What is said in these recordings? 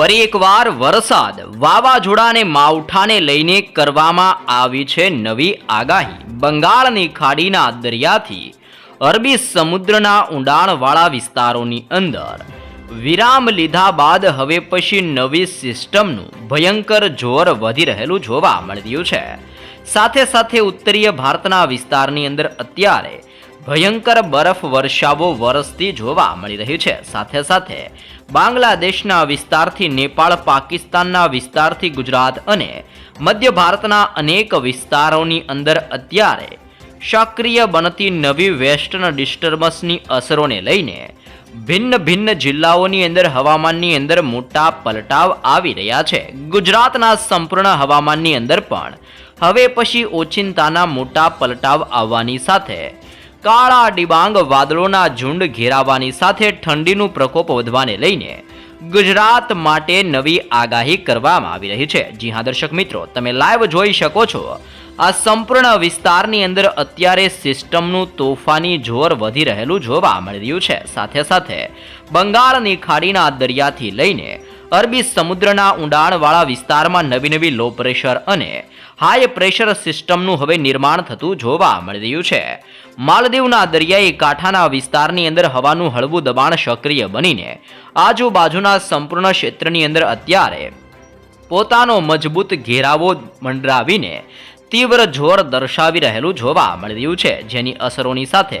ફરી એકવાર વરસાદ વાવાઝોડાને માવઠાને લઈને કરવામાં આવી છે નવી આગાહી. બંગાળની ખાડીના દરિયાથી અરબી સમુદ્રના ઊંડાણવાળા વિસ્તારોની અંદર વિરામ લીધા બાદ હવે પછી નવી સિસ્ટમનું ભયંકર જોર વધી રહેલું જોવા મળ્યું છે. સાથે સાથે ઉત્તરીય ભારતના વિસ્તારની અંદર અત્યારે ભયંકર બરફ વર્ષાવો વરસતી જોવા મળી રહી છે. સાથે સાથે બાંગ્લાદેશના વિસ્તારથી નેપાળ, પાકિસ્તાનના વિસ્તારથી ગુજરાત અને મધ્ય ભારતના અનેક વિસ્તારોની અંદર અત્યારે સક્રિય બનતી નવી વેસ્ટર્ન ડિસ્ટર્બન્સની અસરોને લઈને ભિન્ન ભિન્ન જિલ્લાઓની અંદર હવામાનની અંદર મોટા પલટાવ આવી રહ્યા છે. ગુજરાતના સંપૂર્ણ હવામાનની અંદર પણ હવે પછી ઓચિંતાના મોટા પલટાવ આવવાની સાથે કાળા ડિબાંગ વાદળોના ઝુંડ ઘેરાવાની સાથે ઠંડીનું પ્રકોપ વધવાને લઈને ગુજરાત માટે નવી આગાહી કરવામાં આવી રહી છે. જી હા, દર્શક મિત્રો, તમે લાઈવ જોઈ શકો છો. આ સંપૂર્ણ વિસ્તારની અંદર અત્યારે સિસ્ટમનું તોફાની જોર વધી રહેલું જોવા મળી રહ્યું છે. સાથે સાથે બંગાળની ખાડીના દરિયાથી લઈને અરબી સમુદ્રના ઊંડાણવાળા વિસ્તારમાં નવી નવી લો પ્રેશર અને હાઈ પ્રેશર સિસ્ટમનું હવે નિર્માણ થતું જોવા મળી રહ્યું છે. માલદીવના દરિયાઈ કાંઠાના વિસ્તારની અંદર હવાનું હળવું દબાણ સક્રિય બનીને આજુબાજુના સંપૂર્ણ ક્ષેત્રની અંદર અત્યારે પોતાનો મજબૂત ઘેરાવો મંડરાવીને તીવ્ર જોર દર્શાવી રહેલું જોવા મળી રહ્યું છે, જેની અસરોની સાથે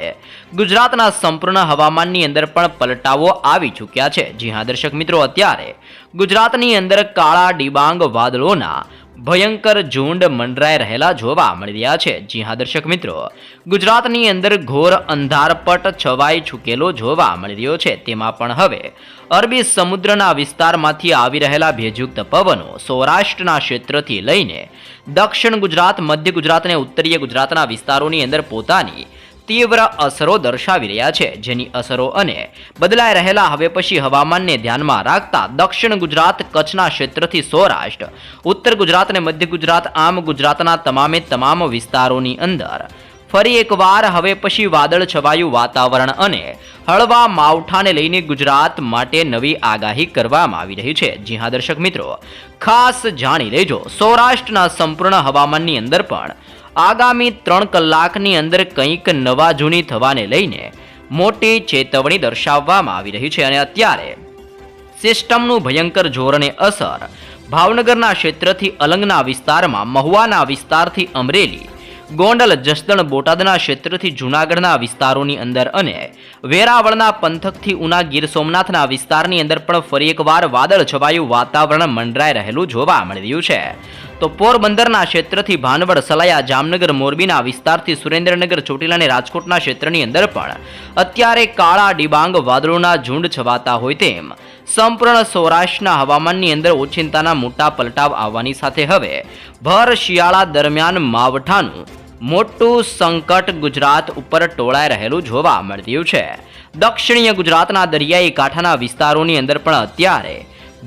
ગુજરાતના સંપૂર્ણ હવામાનની અંદર પણ પલટાવો આવી ચૂક્યા છે. જી હા, દર્શક મિત્રો, અત્યારે ગુજરાતની અંદર કાળા ડિબાંગ વાદળોના ભયંકર ઝુંડ મંડરાઈ રહેલા જોવા મળી રહ્યા છે. જી હા, દર્શક મિત્રો. ગુજરાતની અંદર ઘોર અંધારપટ છવાઈ ચૂકેલો જોવા મળી રહ્યો છે. તેમાં પણ હવે અરબી સમુદ્રના વિસ્તારમાંથી આવી રહેલા ભેજયુક્ત પવનો સૌરાષ્ટ્રના ક્ષેત્રથી લઈને દક્ષિણ ગુજરાત, મધ્ય ગુજરાત અને ઉત્તરીય ગુજરાતના વિસ્તારોની અંદર પોતાની તીવ્ર અસરો દર્શાવી રહ્યા છે. જેની અસરો અને બદલાઈ રહેલા હવે પછી હવામાનને ધ્યાનમાં રાખતા દક્ષિણ ગુજરાત, કચ્છના ક્ષેત્રથી સૌરાષ્ટ્ર, ઉત્તર ગુજરાત અને મધ્ય ગુજરાત, આમ ગુજરાતના તમામે તમામ વિસ્તારોની અંદર. ફરી એકવાર હવે પછી વાદળ છવાયું વાતાવરણ અને હળવા માવઠાને લઈને ગુજરાત માટે નવી આગાહી કરવામાં આવી રહી છે. જી હા, દર્શક મિત્રો, ખાસ જાણી લેજો. સૌરાષ્ટ્રના સંપૂર્ણ હવામાનની અંદર પણ આગામી ત્રણ કલાકની અંદર કંઈક નવા જૂની થવાને લઈને મોટી ચેતવણી દર્શાવવામાં આવી રહી છે અને અત્યારે સિસ્ટમનું ભયંકર જોરને અસર ભાવનગરના ક્ષેત્રથી અલંગના વિસ્તારમાં, મહુવાના વિસ્તારથી અમરેલી, ગોંડલ, જસદણ, બોટાદના ક્ષેત્રથી જૂનાગઢના વિસ્તારોની અંદર અને વેરાવળના પંથકથી ઉના ગીર સોમનાથના વિસ્તારની અંદર પણ ફરી એકવાર વાદળ છવાયું વાતાવરણ મંડરાઈ રહેલું જોવા મળી રહ્યું છે. તો પોરબંદરના ક્ષેત્રથી ભાનવડ, સલાયા, જામનગર, મોરબીના વિસ્તારથી સુરેન્દ્રનગર, ચોટીલા અને રાજકોટના ક્ષેત્રની અંદર પણ અત્યારે કાળા, ડિબાંગ, વાદળોના ઝુંડ છવાતા હોય તેમ સંપૂર્ણ સૌરાષ્ટ્રના હવામાનની અંદર ઓચિંતાના મોટા પલટાવ આવવાની સાથે હવે ભર શિયાળા દરમિયાન માવઠાનું મોટું સંકટ ગુજરાત ઉપર ટોળાઈ રહેલું જોવા મળ્યું છે. દક્ષિણીય ગુજરાતના દરિયાઈ કાંઠાના વિસ્તારોની અંદર પણ અત્યારે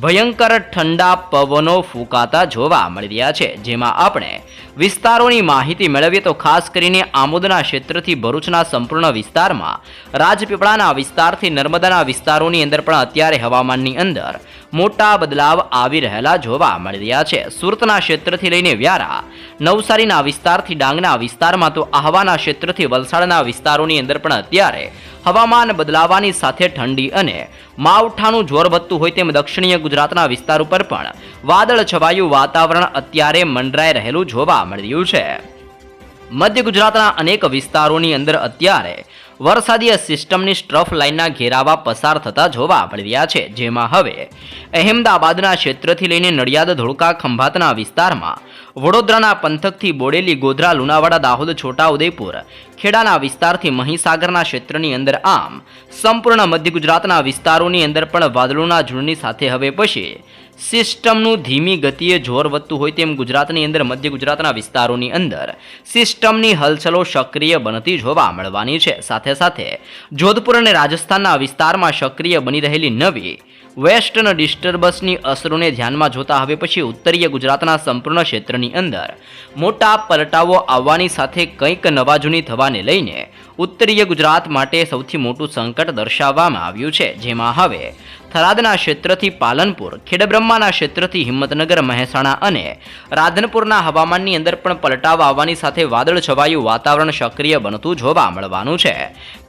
ભયંકર ઠંડા પવનો ફૂંકાતા જોવા મળી રહ્યા છે, જેમાં આપણે વિસ્તારોની માહિતી મેળવીએ તો ખાસ કરીને આમોદના ક્ષેત્રથી ભરૂચના સંપૂર્ણ વિસ્તારમાં, રાજપીપળાના વિસ્તારથી નર્મદાના વિસ્તારોની અંદર પણ અત્યારે હવામાનની અંદર મોટા બદલાવ આવી રહેલા જોવા મળી રહ્યા છે. સુરતના ક્ષેત્રથી લઈને વ્યારા, નવસારીના વિસ્તારથી ડાંગના વિસ્તારમાં તો આહવાના ક્ષેત્રથી વલસાડના વિસ્તારોની અંદર પણ અત્યારે હવામાન બદલાવાની સાથે ઠંડી અને માવઠાનું જોર વધતું હોય તેમ દક્ષિણીય ગુજરાતના વિસ્તાર ઉપર પણ વાદળ છવાયું વાતાવરણ અત્યારે મંડરાઈ રહેલું જોવા મળી રહ્યું છે. મધ્ય ગુજરાતના અનેક વિસ્તારોની અંદર અત્યારે વરસાદીય સિસ્ટમની સ્ટ્રફ લાઇનના ઘેરાવા પસાર થતા જોવા મળ્યા છે, જેમાં હવે અહેમદાબાદના ક્ષેત્રથી લઈને નડિયાદ, ધોળકા, ખંભાતના વિસ્તારમાં વડોદરાના પંથકથી બોડેલી ગોધરા લુણાવાડા દાહોદ છોટાઉદેપુર ખેડાના વિસ્તારથી મહીસાગરના ક્ષેત્રની અંદર આમ સંપૂર્ણ મધ્ય ગુજરાતના વિસ્તારોની અંદર પણ વાદળોના ઝૂંડની સાથે હવે પછી સિસ્ટમનું ધીમી ગતિએ જોર વધતું હોય તેમ ગુજરાતની અંદર મધ્ય ગુજરાતના વિસ્તારોની અંદર સિસ્ટમની હલચલો સક્રિય બનતી જોવા મળવાની છે. સાથે સાથે જોધપુર અને રાજસ્થાનના વિસ્તારમાં સક્રિય બની રહેલી નવી વેસ્ટર્ન ડિસ્ટર્બન્સની અસરોને ધ્યાનમાં જોતા હવે પછી ઉત્તરીય ગુજરાતના સંપૂર્ણ ક્ષેત્રની અંદર મોટા પલટાવો આવવાની સાથે કંઈક નવાજૂની થવાને લઈને ઉત્તરીય ગુજરાત માટે સૌથી મોટું સંકટ દર્શાવવામાં આવ્યું છે, જેમાં હવે થરાદના ક્ષેત્રથી પાલનપુર, ખેડબ્રહ્માના ક્ષેત્રથી હિંમતનગર, મહેસાણા અને રાધનપુરના હવામાનની અંદર પણ પલટાવ આવવાની સાથે વાદળ છવાયું વાતાવરણ સક્રિય બનતું જોવા મળવાનું છે.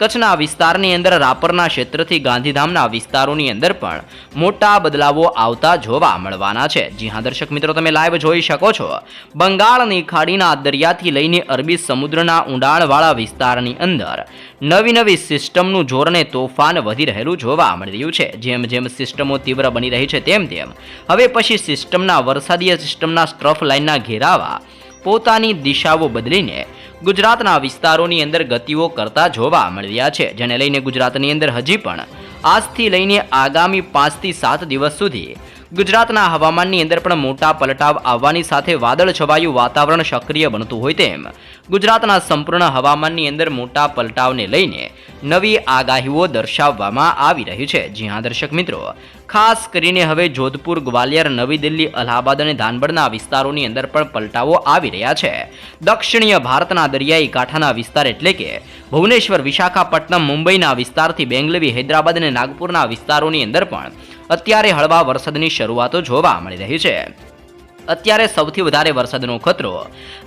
કચ્છના વિસ્તારની અંદર રાપરના ક્ષેત્રથી ગાંધીધામના વિસ્તારોની અંદર પણ મોટા બદલાવો આવતા જોવા મળવાના છે. જી હા, દર્શક મિત્રો, તમે લાઈવ જોઈ શકો છો. બંગાળની ખાડીના દરિયાથી લઈને અરબી સમુદ્રના ઊંડાણવાળા વિસ્તારની અંદર નવી નવી સિસ્ટમનું જોરને તોફાન વધી રહેલું જોવા મળી રહ્યું છે. જેમ જેમ સિસ્ટમો તીવ્ર બની રહી છે તેમ તેમ. હવે પછી સિસ્ટમના વરસાદીય સિસ્ટમના સ્ટ્રફ લાઇનના ઘેરાવા પોતાની દિશાઓ બદલીને ગુજરાતના વિસ્તારોની અંદર ગતિઓ કરતા જોવા મળી રહ્યા છે, જેને લઈને ગુજરાતની અંદર હજી પણ આજથી લઈને આગામી પાંચથી સાત દિવસ સુધી ગુજરાતના હવામાનની અંદર પણ મોટા પલટાવ આવવાની સાથે વાદળ છવાયું વાતાવરણ સક્રિય બનતું હોય તેમ ગુજરાતના સંપૂર્ણ હવામાનની અંદર મોટા પલટાવને લઈને નવી આગાહીઓ દર્શાવવામાં આવી રહી છે. જ્યાં દર્શક મિત્રો. ખાસ કરીને હવે જોધપુર, ગ્વાલિયર, નવી દિલ્હી, અલ્હાબાદ અને ધાનબડના વિસ્તારોની અંદર પણ પલટાવો આવી રહ્યા છે. દક્ષિણીય ભારતના દરિયાઈ કાંઠાના વિસ્તાર એટલે કે ભુવનેશ્વર, વિશાખાપટ્ટનમ, મુંબઈના વિસ્તારથી બેંગલવી, હૈદરાબાદ અને નાગપુરના વિસ્તારોની અંદર પણ અત્યારે હળવા વરસાદની શરૂઆતો જોવા મળી રહી છે. અત્યારે સૌથી વધારે વરસાદનો ખતરો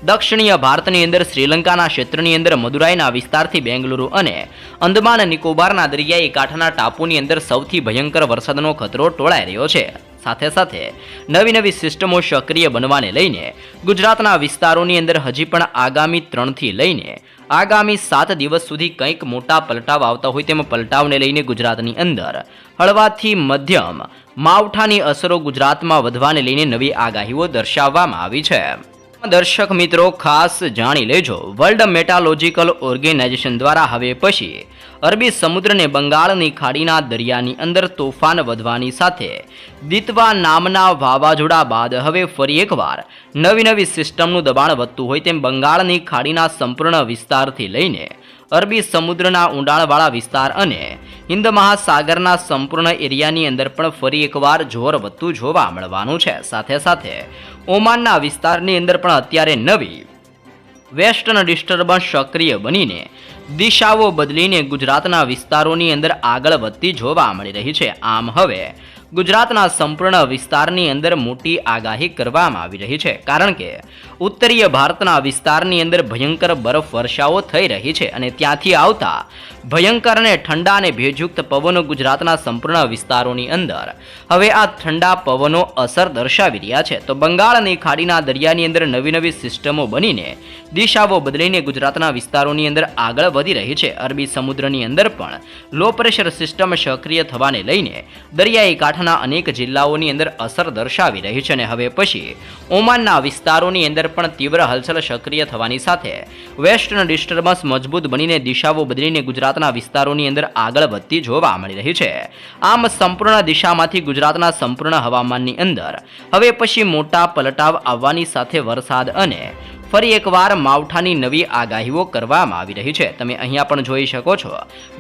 દક્ષિણીય ભારતની અંદર, શ્રીલંકાના ક્ષેત્રની અંદર, મદુરાઈના વિસ્તારથી બેંગલુરુ અને અંદમાન નિકોબારના દરિયાઈ કાંઠાના ટાપુની અંદર સૌથી ભયંકર વરસાદનો ખતરો ટોળાઈ રહ્યો છે. સાથે સાથે નવી નવી સિસ્ટમો સક્રિય બનવાને લઈને ગુજરાતના વિસ્તારોની અંદર હજી પણ આગામી ત્રણથી લઈને આગામી સાત દિવસ સુધી કંઈક મોટા પલટાવ આવતા હોય તેમ પલટાવને લઈને ગુજરાતની અંદર. હળવાથી મધ્યમ, માવઠાની અસરો ગુજરાતમાં વધવાને લઈને નવી આગાહીઓ દર્શાવવામાં આવી છે. દર્શક મિત્રો, ખાસ જાણી લેજો. વર્લ્ડ મેટાલોજિકલ ઓર્ગેનાઇઝેશન દ્વારા હવે પછી અરબી સમુદ્રને બંગાળની ખાડીના દરિયાની અંદર તોફાન વધવાની સાથે દિતવા નામના વાવાઝોડા બાદ હવે ફરી એકવાર નવી નવી સિસ્ટમનું દબાણ વધતું હોય તેમ બંગાળની ખાડીના સંપૂર્ણ વિસ્તારથી લઈને અરબી સમુદ્રના ઊંડાણવાળા વિસ્તાર અને હિન્દ મહાસાગરના સંપૂર્ણ એરિયાની અંદર પણ ફરી એકવાર જોર વધતું જોવા મળવાનું છે. સાથે સાથે ઓમાનના વિસ્તારની અંદર પણ અત્યારે નવી વેસ્ટર્ન ડિસ્ટર્બન્સ સક્રિય બનીને દિશાઓ બદલીને ગુજરાતના વિસ્તારોની અંદર આગળ વધતી જોવા મળી રહી છે. આમ હવે ગુજરાતના સંપૂર્ણ વિસ્તારની અંદર મોટી આગાહી કરવામાં આવી રહી છે. કારણ કે ઉત્તરીય ભારતના વિસ્તારની અંદર ભયંકર બરફ વર્ષાઓ થઈ રહી છે અને ત્યાંથી આવતા ભયંકર અને ઠંડા અને ભેજયુક્ત પવનો ગુજરાતના સંપૂર્ણ વિસ્તારોની અંદર. હવે આ ઠંડા પવનો અસર દર્શાવી રહ્યા છે. તો બંગાળની ખાડીના દરિયાની અંદર નવી નવી સિસ્ટમો બનીને દિશાઓ બદલીને ગુજરાતના વિસ્તારોની અંદર આગળ વધી રહી છે. અરબી સમુદ્રની અંદર પણ લો પ્રેશર સિસ્ટમ સક્રિય થવાને લઈને દરિયાઈ કાંઠાના અનેક જિલ્લાઓની અંદર અસર દર્શાવી રહી છે અને હવે પછી ઓમાનના વિસ્તારોની અંદર પણ તીવ્ર હલચલ સક્રિય થવાની સાથે વેસ્ટર્ન ડિસ્ટર્બન્સ મજબૂત બનીને દિશાઓ બદલીને ગુજરાતના વિસ્તારોની અંદર આગળ વધતી જોવા મળી રહી છે. આમ સંપૂર્ણ દિશામાંથી ગુજરાતના સંપૂર્ણ હવામાનની અંદર હવે પછી મોટા પલટાવ આવવાની સાથે વરસાદ અને ફરી એકવાર માવઠાની નવી આગાહીઓ કરવામાં આવી રહી છે. તમે અહીંયા પણ જોઈ શકો છો.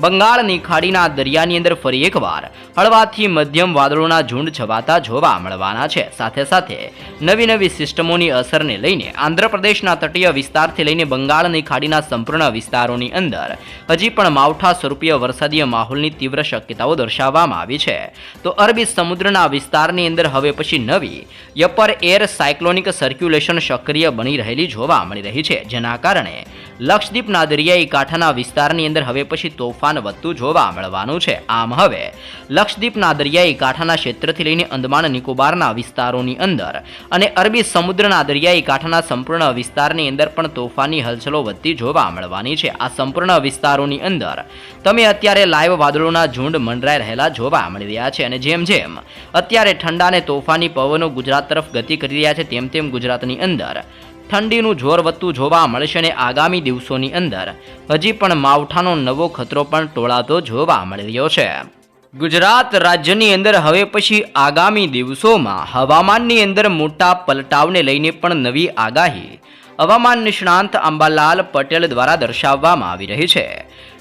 બંગાળની ખાડીના દરિયાની અંદર ફરી એકવાર હળવાથી મધ્યમ વાદળોના ઝુંડ છવાતા જોવા મળવાના છે. સાથે સાથે નવી નવી સિસ્ટમોની અસરને લઈને આંધ્રપ્રદેશના તટીય વિસ્તારથી લઈને બંગાળની ખાડીના સંપૂર્ણ વિસ્તારોની અંદર હજી પણ માવઠા સ્વરૂપીય વરસાદીય માહોલની તીવ્ર શક્યતાઓ દર્શાવવામાં આવી છે. તો અરબી સમુદ્રના વિસ્તારની અંદર હવે પછી નવી યપર એર સાયક્લોનિક સર્ક્યુલેશન સક્રિય બની રહેલી જોવા મળી રહી છે. જેના કારણે લક્ષદ્વીપના દરિયાઈ કાંઠાના વિસ્તારની અંદર હવે પછી તોફાન વધતું જોવા મળવાનું છે. આમ હવે લક્ષદ્વીપના દરિયાઈ કાંઠાના ક્ષેત્રથી લઈને અંદમાન નિકોબારના વિસ્તારોની અંદર અને અરબી સમુદ્રના દરિયાઈ કાંઠાના સંપૂર્ણ વિસ્તારની અંદર પણ તોફાની હલચલો વધતી જોવા મળવાની છે. આ સંપૂર્ણ વિસ્તારોની અંદર તમે અત્યારે લાઈવ વાદળોના ઝુંડ મંડરાઈ રહેલા જોવા મળી રહ્યા છે અને જેમ જેમ અત્યારે ઠંડા અને તોફાની પવનો ગુજરાત તરફ ગતિ કરી રહ્યા છે, તેમ તેમ ગુજરાતની અંદર ઠંડીનું જોર વધતું જોવા મળશે અને આગામી દિવસોની અંદર. હજી પણ માવઠાનો નવો ખતરો પણ ટોળાતો જોવા મળી રહ્યો છે. ગુજરાત રાજ્યની અંદર હવે પછી આગામી દિવસોમાં હવામાનની અંદર મોટા પલટાવને લઈને પણ નવી આગાહી. હવામાન નિષ્ણાંત અંબાલાલ પટેલ દ્વારા દર્શાવવામાં આવી રહી છે.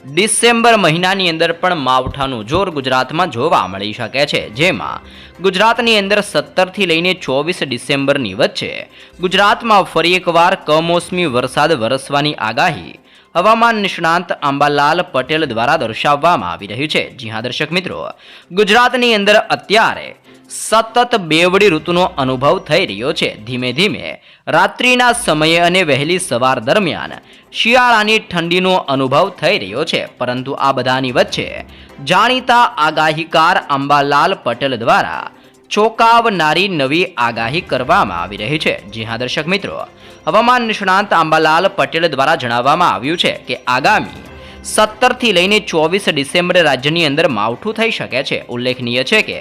ડિસેમ્બર મહિનાની અંદર પણ માવઠાનું જોર ગુજરાતમાં જોવા મળી શકે છે, જેમાં ગુજરાતની અંદર સત્તરથી લઈને ચોવીસ ડિસેમ્બરની વચ્ચે ગુજરાતમાં ફરી એકવાર કમોસમી વરસાદ વરસવાની આગાહી હવામાન નિષ્ણાંત અંબાલાલ પટેલ દ્વારા દર્શાવવામાં આવી રહ્યું છે. જી હા, દર્શક મિત્રો, ગુજરાતની અંદર અત્યારે સતત બેવડી ઋતુનો અનુભવ થઈ રહ્યો છે. ધીમે ધીમે રાત્રિના સમયે અને વહેલી સવાર દરમિયાન શિયાળાની ઠંડીનો અનુભવ થઈ રહ્યો છે. પરંતુ આ બધાની વચ્ચે જાણીતા આગાહીકાર અંબાલાલ પટેલ દ્વારા ચોંકાવનારી નવી આગાહી કરવામાં આવી રહી છે. જી દર્શક મિત્રો. હવામાન નિષ્ણાંત અંબાલાલ પટેલ દ્વારા જણાવવામાં આવ્યું છે કે આગામી સત્તરથી લઈને ચોવીસ ડિસેમ્બરે રાજ્યની અંદર માવઠું થઈ શકે છે. ઉલ્લેખનીય છે કે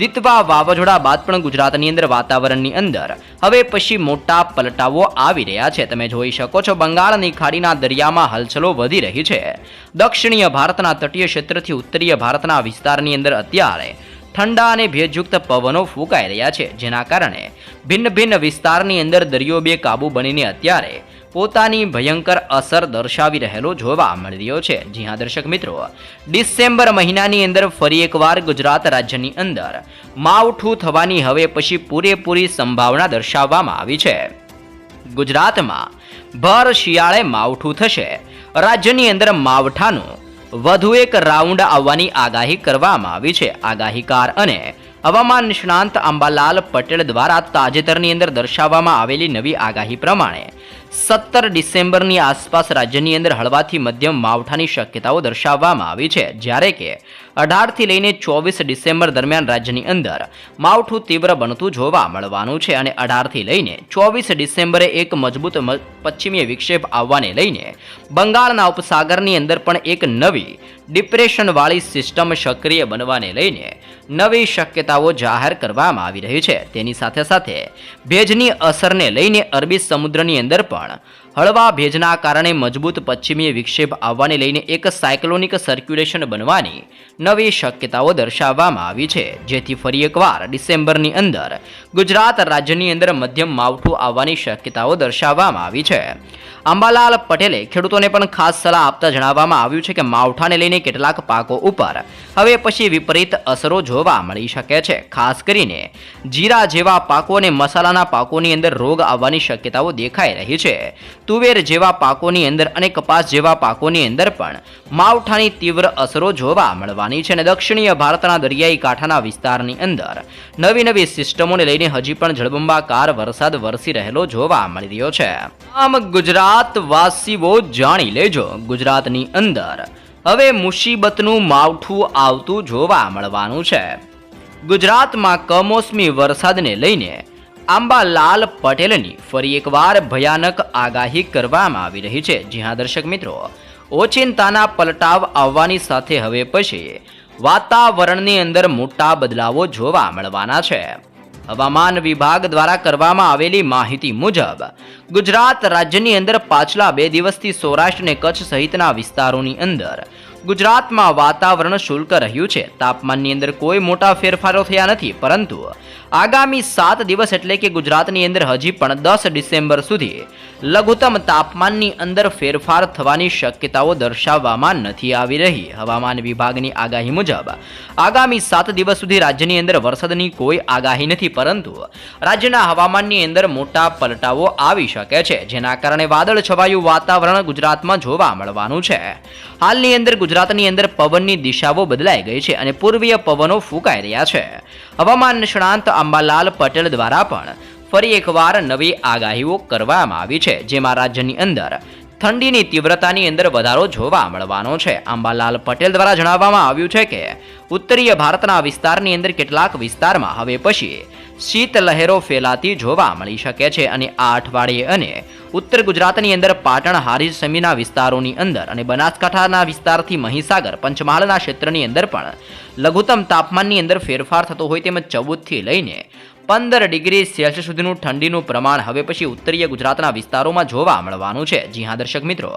દિતવા વાવાઝોડા બાદ પણ ગુજરાતની અંદર વાતાવરણની અંદર હવે પછી મોટા પલટાવો આવી રહ્યા છે. તમે જોઈ શકો છો બંગાળની ખાડીના દરિયામાં હલચલો વધી રહી છે. દક્ષિણીય ભારતના તટીય ક્ષેત્રથી ઉત્તરીય ભારતના વિસ્તારની અંદર અત્યારે ઠંડા અને ભેજયુક્ત પવનો ફૂંકાઈ રહ્યા છે, જેના કારણે ભિન્ન ભિન્ન વિસ્તારની અંદર દરિયો બે કાબુ બનીને અત્યારે પોતાની ભયંકર અસર દર્શાવી રહેલો જોવા મળી રહ્યો છે. જી હા, દર્શક મિત્રો, ડિસેમ્બર મહિનાની અંદર ફરી એકવાર ગુજરાત રાજ્યની અંદર માવઠું થવાની હવે પછી પૂરેપૂરી સંભાવના દર્શાવવામાં આવી છે. ગુજરાતમાં ભર શિયાળે માવઠું થશે. રાજ્યની અંદર માવઠાનું વધુ એક રાઉન્ડ આવવાની આગાહી કરવામાં આવી છે. આગાહીકાર અને હવામાન નિષ્ણાંત અંબાલાલ પટેલ દ્વારા તાજેતરની અંદર દર્શાવવામાં આવેલી નવી આગાહી પ્રમાણે સત્તર ડિસેમ્બરની આસપાસ રાજ્યની અંદર હળવાથી મધ્યમ માવઠાની શક્યતાઓ દર્શાવવામાં આવી છે. જ્યારે કે અઢારથી લઈને ચોવીસ ડિસેમ્બર દરમિયાન રાજ્યની અંદર માવઠું તીવ્ર બનતું જોવા મળવાનું છે અને અઢારથી લઈને ચોવીસ ડિસેમ્બરે એક મજબૂત પશ્ચિમીય વિક્ષેપ આવવાને લઈને બંગાળના ઉપસાગરની અંદર પણ એક નવી ડિપ્રેશનવાળી સિસ્ટમ સક્રિય બનવાને લઈને નવી શક્યતાઓ જાહેર કરવામાં આવી રહી છે. તેની સાથે સાથે ભેજની અસરને લઈને અરબી સમુદ્રની અંદર પણ હળવા ભેજના કારણે મજબૂત પશ્ચિમીય વિક્ષેપ આવવાને લઈને એક સાયક્લોનિક સર્ક્યુલેશન બનવાની નવી શક્યતાઓ દર્શાવવામાં આવી છે. જેથી ફરી એકવાર ડિસેમ્બરની અંદર ગુજરાત રાજ્યની અંદર મધ્યમ માવઠું આવવાની શક્યતાઓ દર્શાવવામાં આવી છે. અંબાલાલ પટેલે ખેડૂતોને પણ ખાસ સલાહ આપતા જણાવવામાં આવ્યું છે કે માવઠાને લઈને કેટલાક પાકો ઉપર. હવે પછી વિપરીત અસરો જોવા મળી શકે છે. ખાસ કરીને જીરા જેવા પાકો અને મસાલાના પાકોની અંદર રોગ આવવાની શક્યતાઓ દેખાઈ રહી છે. તુવેર જેવા પાકોની અંદર અને કપાસ જેવા પાકોની અંદર પણ માવઠાની તીવ્ર અસરો જોવા મળવાની છે અને દક્ષિણીય ભારતના દરિયાઈ કાંઠાના વિસ્તારની અંદર નવી નવી સિસ્ટમોને લઈને હજી પણ જળબંબાકાર વરસાદ વરસી રહેલો જોવા મળી રહ્યો છે. આમ ગુજરાત વાસીઓ જાણી લેજો ગુજરાતની અંદર. હવે મુસીબતનું માવઠું આવતું જોવા મળવાનું છે. ગુજરાતમાં કમોસમી વરસાદને લઈને આંબાલાલ પટેલની ફરી એકવાર ભયાનક આગાહી કરવામાં આવી રહી છે. જી દર્શક મિત્રો, ઓચિંતાના પલટાવ આવવાની સાથે હવે પછી વાતાવરણની અંદર મોટા બદલાવો જોવા મળવાના છે. હવામાન વિભાગ દ્વારા કરવામાં આવેલી માહિતી મુજબ, ગુજરાત રાજ્યની અંદર પાછલા બે દિવસથી સૌરાષ્ટ્ર અને કચ્છ સહિતના વિસ્તારોની અંદર ગુજરાતમાં વાતાવરણ શુલ્ક રહ્યું છે. તાપમાનની અંદર કોઈ મોટા ફેરફારો થયા નથી, પરંતુ આગામી સાત દિવસ એટલે કે ગુજરાતની અંદર હજી પણ દસ ડિસેમ્બર સુધી લઘુત્તમ તાપમાનની અંદર ફેરફાર થવાની શક્યતાઓ દર્શાવવામાં નથી આવી રહી. હવામાન વિભાગની આગાહી મુજબ, આગામી સાત દિવસ સુધી રાજ્યની અંદર વરસાદની કોઈ આગાહી નથી, પરંતુ રાજ્યના હવામાનની અંદર મોટા પલટાવો આવી શકે છે, જેના કારણે વાદળ છવાયું વાતાવરણ ગુજરાતમાં જોવા મળવાનું છે. હાલની અંદર ગુજરાતની અંદર પવનની દિશાઓ બદલાઈ ગઈ છે અને પૂર્વીય પવનો ફૂંકાઈ રહ્યા છે. હવામાન નિષ્ણાંત અંબાલાલ પટેલ દ્વારા પણ ફરી એકવાર નવી આગાહીઓ કરવામાં આવી છે જેમાં રાજ્યની અંદર ઠંડીની તીવ્રતાની અંદર વધારો જોવા મળવાનો છે. અંબાલાલ પટેલ દ્વારા જણાવવામાં આવ્યું છે કે, ઉત્તરીય ભારતના વિસ્તારની અંદર કેટલાક વિસ્તારમાં હવે પછી શીત લહેરો ફેલાતી જોવા મળી શકે છે અને આ અઠવાડિયે અને ઉત્તર ગુજરાતની અંદર પાટણ, હારીજ, સમીના વિસ્તારોની અંદર અને બનાસકાંઠાના વિસ્તારથી મહીસાગર, પંચમહાલના ક્ષેત્રની અંદર પણ લઘુત્તમ તાપમાનની અંદર ફેરફાર થતો હોય તેમજ ચૌદથી લઈને પંદર ડિગ્રી સેલ્સિયસ સુધીનું ઠંડીનું પ્રમાણ હવે પછી ઉત્તરીય ગુજરાતના વિસ્તારોમાં જોવા મળવાનું છે. જી હા, દર્શક મિત્રો.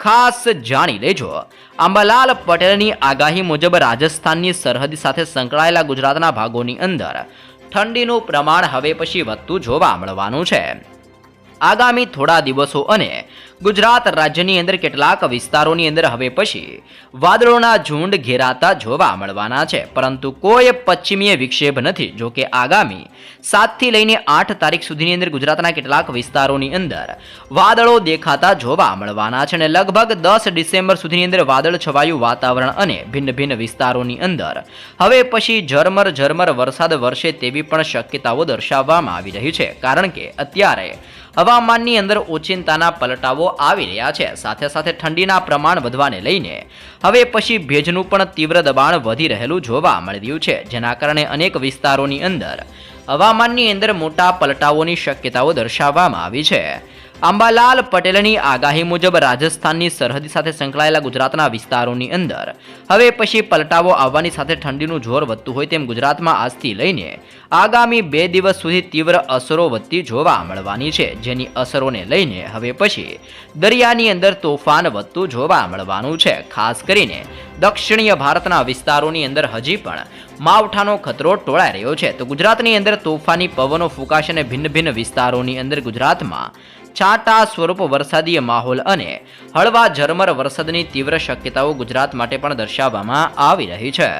ખાસ જાણી લેજો. અંબાલાલ પટેલની આગાહી મુજબ રાજસ્થાનની સરહદ સાથે સંકળાયેલા ગુજરાતના ભાગોની અંદર ઠંડીનું પ્રમાણ હવે પછી વધતું જોવા મળવાનું છે. આગામી થોડા દિવસો અને ગુજરાત રાજ્યની અંદર કેટલાક વિસ્તારોની અંદર હવે પછી વાદળોના ઝુંડ ઘેરાતા જોવા મળવાના છે. પરંતુ કોઈ પશ્ચિમીય વિક્ષેપ નથી. જો કે આગામી સાતથી લઈને આઠ તારીખ સુધીની અંદર ગુજરાતના કેટલાક વિસ્તારોની અંદર વાદળો દેખાતા જોવા મળવાના છે અને લગભગ દસ ડિસેમ્બર સુધીની અંદર વાદળ છવાયું વાતાવરણ અને ભિન્ન ભિન્ન વિસ્તારોની અંદર હવે પછી ઝરમર ઝરમર વરસાદ વરસે તેવી પણ શક્યતાઓ દર્શાવવામાં આવી રહી છે. કારણ કે અત્યારે હવામાનની અંદર ઓચિંતાના પલટાવો આવી રહ્યા છે. સાથે સાથે ઠંડીના પ્રમાણ વધવાને લઈને હવે પછી ભેજનું પણ તીવ્ર દબાણ વધી રહેલું જોવા મળી રહ્યું છે. જેના કારણે અનેક વિસ્તારોની અંદર હવામાનની અંદર મોટા પલટાવોની શક્યતાઓ દર્શાવવામાં આવી છે. અંબાલાલ પટેલની આગાહી મુજબ રાજસ્થાનની સરહદી સાથે સંકળાયેલા ગુજરાતના વિસ્તારોની અંદર. હવે પછી પલટાવો આવવાની સાથે ઠંડીનું જોર વધતું હોય તેમ ગુજરાતમાં આજથી લઈને આગામી બે દિવસ સુધી તીવ્ર અસરો વધતી જોવા મળવાની છે, જેની અસરોને લઈને હવે પછી દરિયાની અંદર તોફાન વધતું જોવા મળવાનું છે. ખાસ કરીને દક્ષિણીય ભારતના વિસ્તારોની અંદર હજી પણ માવઠાનો ખતરો ટોળાઈ રહ્યો છે. તો ગુજરાતની અંદર તોફાની પવનો ફૂંકાશે અને ભિન્ન ભિન્ન વિસ્તારોની અંદર ગુજરાતમાં છાંટા સ્વરૂપ વરસાદીય માહોલ અને હળવા ઝરમર વરસાદની તીવ્ર શક્યતાઓ ગુજરાત માટે પણ દર્શાવવામાં આવી રહી છે.